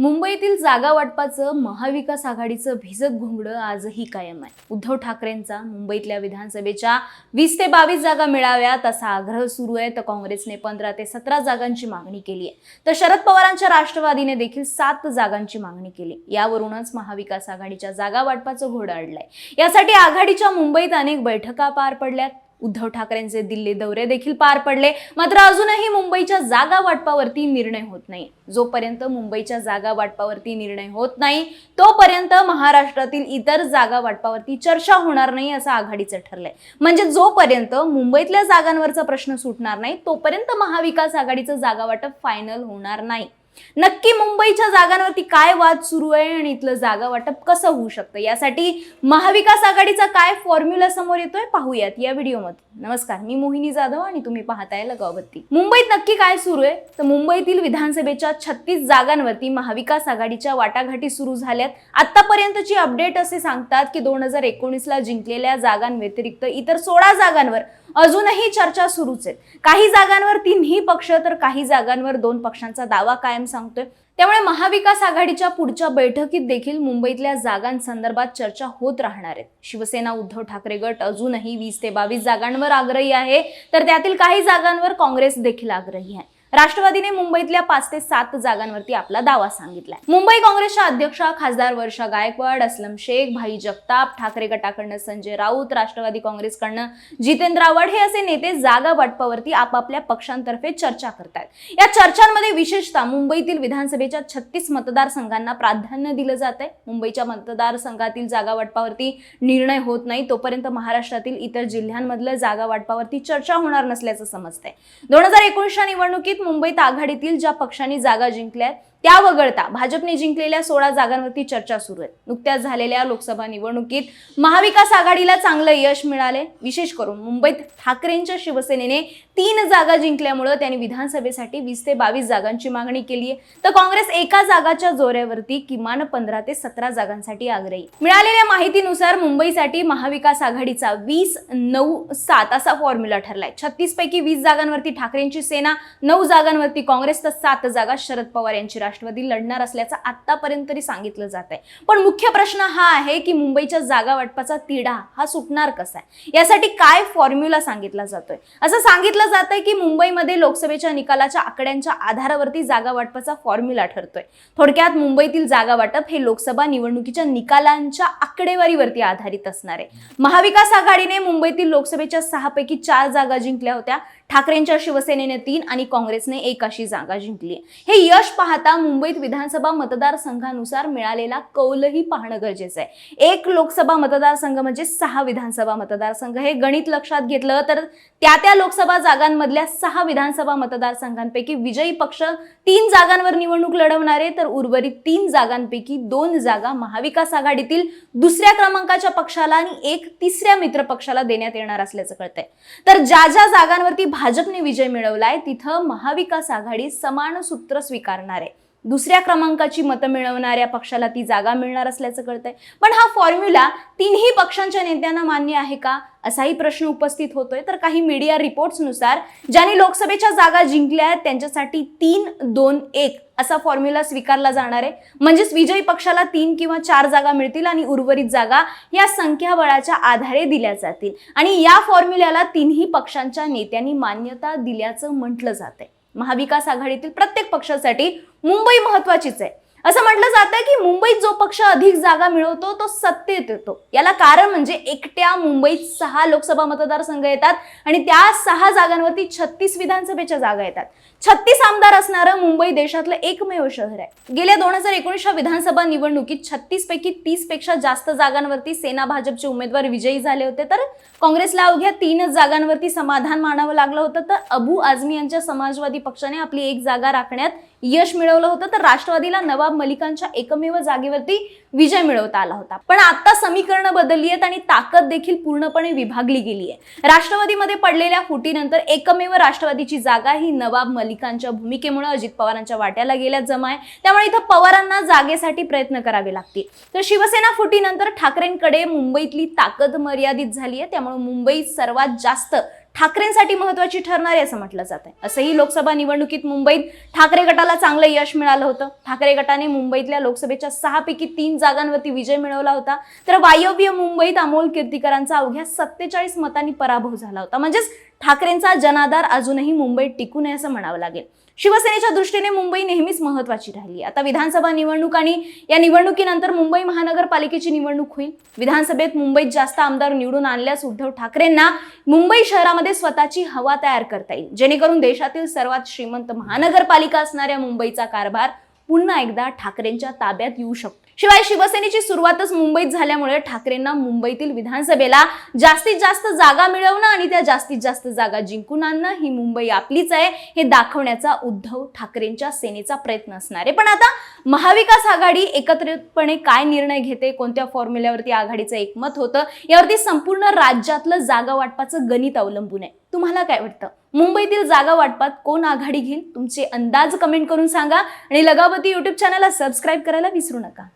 मुंबईतील जागा वाटपाचं महाविकास आघाडीचं भिजत घोंगडं आजही कायम आहे. उद्धव ठाकरेंचा मुंबईतल्या विधानसभेच्या वीस ते बावीस जागा मिळाव्यात असा आग्रह सुरू आहे. तर काँग्रेसने पंधरा ते सतरा जागांची मागणी केली आहे. तर शरद पवारांच्या राष्ट्रवादीने देखील सात जागांची मागणी केली. यावरूनच महाविकास आघाडीच्या जागा वाटपाचं घोडं अडलंय यासाठी आघाडीच्या मुंबईत अनेक बैठका पार पडल्यात. उद्धव ठाकरेंचे दिल्ली दौरे देखील पार पडले. मात्र अजूनही मुंबईच्या जागा वाटपावरती निर्णय होत नाही. जोपर्यंत मुंबईच्या जागा वाटपावरती निर्णय होत नाही तोपर्यंत महाराष्ट्रातील इतर जागा वाटपावरती चर्चा होणार नाही असं आघाडीचं ठरलंय. म्हणजे जोपर्यंत मुंबईतल्या जागांवरचा प्रश्न सुटणार नाही तोपर्यंत महाविकास आघाडीचं जागा वाटप फायनल होणार नाही. नक्की मुंबईच्या जागांवरती काय वाद सुरू आहे आणि इथलं जागा वाटप कसं होऊ शकतं? यासाठी महाविकास आघाडीचा काय फॉर्म्युला समोर येतोय पाहूयात या व्हिडिओमध्ये. नमस्कार मी मोहिनी जाधव आणि तुम्ही पाहताय लगावबत्ती. मुंबईत नक्की काय सुरू आहे? तर मुंबईतील विधानसभेच्या छत्तीस जागांवरती महाविकास आघाडीच्या वाटाघाटी सुरू झाल्यात. आतापर्यंतची अपडेट असे सांगतात की दोन हजार एकोणीसला जिंकलेल्या जागांव्यतिरिक्त इतर सोळा जागांवर अजूनही चर्चा सुरूच आहेत काही जागांवर तिन्ही पक्ष तर काही जागांवर दोन पक्षांचा दावा कायम सांगतोय. त्यामुळे महाविकास आघाडीच्या पुढच्या बैठकीत देखील मुंबईतल्या जागांसंदर्भात चर्चा होत राहणार आहेत शिवसेना उद्धव ठाकरे गट अजूनही वीस ते बावीस जागांवर आग्रही आहे. तर त्यातील काही जागांवर काँग्रेस देखील आग्रही आहे. राष्ट्रवादीने मुंबईतल्या पाच ते सात जागांवरती आपला दावा सांगितलाय. मुंबई काँग्रेसच्या अध्यक्षा खासदार वर्षा गायकवाड असलम शेख भाई जगताप ठाकरे गटाकडनं संजय राऊत राष्ट्रवादी काँग्रेसकडनं जितेंद्र आव्हाड हे असे नेते जागा वाटपावरती आपापल्या पक्षांतर्फे चर्चा करतायत. या चर्चांमध्ये विशेषतः मुंबईतील विधानसभेच्या छत्तीस मतदारसंघांना प्राधान्य दिलं जात आहे मुंबईच्या मतदारसंघातील जागा वाटपावरती निर्णय होत नाही तोपर्यंत महाराष्ट्रातील इतर जिल्ह्यांमधलं जागा वाटपावरती चर्चा होणार नसल्याचं समजतंय. दोन हजार एकोणीसच्या निवडणुकीत मुंबईत आघाडीतील ज्या पक्षांनी जागा जिंकल्या त्या वगळता भाजपने जिंकलेल्या सोळा जागांवरती चर्चा सुरू आहे. नुकत्याच झालेल्या लोकसभा निवडणुकीत महाविकास आघाडीला चांगलं यश मिळाले विशेष करून मुंबईत ठाकरेंच्या शिवसेनेने तीन जागा जिंकल्यामुळं त्यांनी विधानसभेसाठी वीस ते बावीस जागांची मागणी केली आहे. तर काँग्रेस एका जागाच्या जोऱ्यावरती किमान पंधरा ते सतरा जागांसाठी आग्रही. मिळालेल्या माहितीनुसार मुंबईसाठी महाविकास आघाडीचा वीस नऊ सात असा फॉर्म्युला ठरलाय. छत्तीस पैकी वीस जागांवरती ठाकरेंची सेना नऊ जागांवरती काँग्रेस तर सात जागा शरद पवार यांची राष्ट्रवादी लढणार असल्याचं आतापर्यंत तरी सांगितलं जात आहे पण मुख्य प्रश्न हा आहे की मुंबईच्या जागा वाटपाचा तिढा हा सुटणार कसा आहे? यासाठी काय फॉर्म्युला सांगितला जातोय? असं सांगितलं जात आहे की मुंबईमध्ये लोकसभेच्या निकालाच्या आकड्यांच्या आधारावरती जागा वाटपाचा फॉर्म्युला ठरतोय. थोडक्यात मुंबईतील जागा वाटप हे लोकसभा निवडणुकीच्या निकालांच्या आकडेवारीवरती आधारित असणार आहे. महाविकास आघाडीने मुंबईतील लोकसभेच्या सहा पैकी चार जागा जिंकल्या होत्या. ठाकरेंच्या शिवसेनेने तीन आणि काँग्रेसने एक अशी जागा जिंकली हे यश पाहता मुंबईत विधानसभा मतदारसंघानुसार मिळालेला कौलही पाहणं गरजेचं आहे. एक लोकसभा मतदारसंघ म्हणजे सहा विधानसभा मतदारसंघ. हे गणित लक्षात घेतलं तर त्या त्या लोकसभा जागांमधल्या सहा विधानसभा मतदारसंघांपैकी विजयी पक्ष तीन जागांवर निवडणूक लढवणारे तर उर्वरित तीन जागांपैकी दोन जागा महाविकास आघाडीतील दुसऱ्या क्रमांकाच्या पक्षाला आणि एक तिसऱ्या मित्र पक्षाला देण्यात येणार असल्याचं कळतंय. तर ज्या ज्या जागांवरती भाजपने विजय मिळवलाय तिथं महाविकास आघाडी समान सूत्र स्वीकारणार. आहे दुसऱ्या क्रमांकाची मतं मिळवणाऱ्या पक्षाला ती जागा मिळणार असल्याचं कळतंय. पण हा फॉर्म्युला तिन्ही पक्षांच्या नेत्यांना मान्य आहे का? असाही प्रश्न उपस्थित होतोय. तर काही मीडिया रिपोर्ट्सनुसार ज्यांनी लोकसभेच्या जागा जिंकल्या आहेत त्यांच्यासाठी तीन दोन एक असा फॉर्म्युला स्वीकारला जाणार आहे. म्हणजेच विजयी पक्षाला तीन किंवा चार जागा मिळतील आणि उर्वरित जागा या संख्याबळाच्या आधारे दिल्या जातील. आणि या फॉर्म्युल्याला तिन्ही पक्षांच्या नेत्यांनी मान्यता दिल्याचं म्हटलं जात आहे महाविकास आघाडीतील प्रत्येक पक्षासाठी मुंबई महत्वाचीच आहे. असं म्हटलं जातं की मुंबईत जो पक्ष अधिक जागा मिळवतो तो सत्तेत येतो. याला कारण म्हणजे एकट्या मुंबईत सहा लोकसभा मतदारसंघ येतात आणि त्या सहा जागांवरती छत्तीस विधानसभेच्या जागा येतात. छत्तीस आमदार असणारं मुंबई देशातलं एकमेव शहर आहे. गेल्या दोन हजार एकोणीसच्या विधानसभा निवडणुकीत छत्तीस पैकी तीसपेक्षा जास्त जागांवरती सेना भाजपचे उमेदवार विजयी झाले होते. तर काँग्रेसला अवघ्या तीनच जागांवरती समाधान मानावं लागलं होतं. तर अबू आझमी यांच्या समाजवादी पक्षाने आपली एक जागा राखण्यात यश मिळवलं होतं तर राष्ट्रवादीला नवाब मलिकांच्या एकमेव जागेवरती विजय मिळवता आला होता. पण आता समीकरणं बदलली आहेत आणि ताकद देखील पूर्णपणे विभागली गेली आहे. राष्ट्रवादीमध्ये पडलेल्या फुटीनंतर एकमेव राष्ट्रवादीची जागा ही नवाब मलिकांच्या भूमिकेमुळे अजित पवारांच्या वाट्याला गेल्या जमा आहे. त्यामुळे इथं पवारांना जागेसाठी प्रयत्न करावे लागतील. तर शिवसेना फुटीनंतर ठाकरेंकडे मुंबईतली ताकद मर्यादित झाली आहे. त्यामुळे मुंबईत सर्वात जास्त ठाकरेंसाठी महत्वाची ठरणार आहे असं म्हटलं जात आहे. असंही लोकसभा निवडणुकीत मुंबईत ठाकरे गटाला चांगलं यश मिळालं होतं. ठाकरे गटाने मुंबईतल्या लोकसभेच्या सहापैकी तीन जागांवरती विजय मिळवला होता. तर वायव्य मुंबईत अमोल कीर्तीकरांचा अवघ्या सत्तेचाळीस मतांनी पराभव झाला होता. म्हणजेच ठाकरेंचा जनाधार अजूनही मुंबईत टिकू नये असं म्हणावं लागेल. शिवसेनेच्या दृष्टीने मुंबई नेहमीच महत्वाची राहिली. आता विधानसभा निवडणूक आणि या निवडणुकीनंतर मुंबई महानगरपालिकेची निवडणूक होईल. विधानसभेत मुंबईत जास्त आमदार निवडून आणल्यास उद्धव ठाकरेंना मुंबई शहरामध्ये स्वतःची हवा तयार करता येईल. जेणेकरून देशातील सर्वात श्रीमंत महानगरपालिका असणाऱ्या मुंबईचा कारभार पुन्हा एकदा ठाकरेंच्या ताब्यात येऊ शकतो. शिवाय शिवसेनेची सुरुवातच मुंबईत झाल्यामुळे ठाकरेंना मुंबईतील विधानसभेला जास्तीत जास्त जागा मिळवणं आणि त्या जास्तीत जास्त जागा जिंकून आणणं ही मुंबई आपलीच आहे हे दाखवण्याचा उद्धव ठाकरेंच्या सेनेचा प्रयत्न असणार. आहे पण आता महाविकास आघाडी एकत्रितपणे काय निर्णय घेते कोणत्या फॉर्म्युल्यावरती आघाडीचं एकमत होतं यावरती संपूर्ण राज्यातलं जागा वाटपाचं गणित अवलंबून आहे. तुम्हाला काय वाटतं? मुंबईतील जागा वाटपात कोण आघाडी घेईल? तुमचे अंदाज कमेंट करून सांगा आणि लगावती युट्यूब चॅनलला सबस्क्राईब करायला विसरू नका.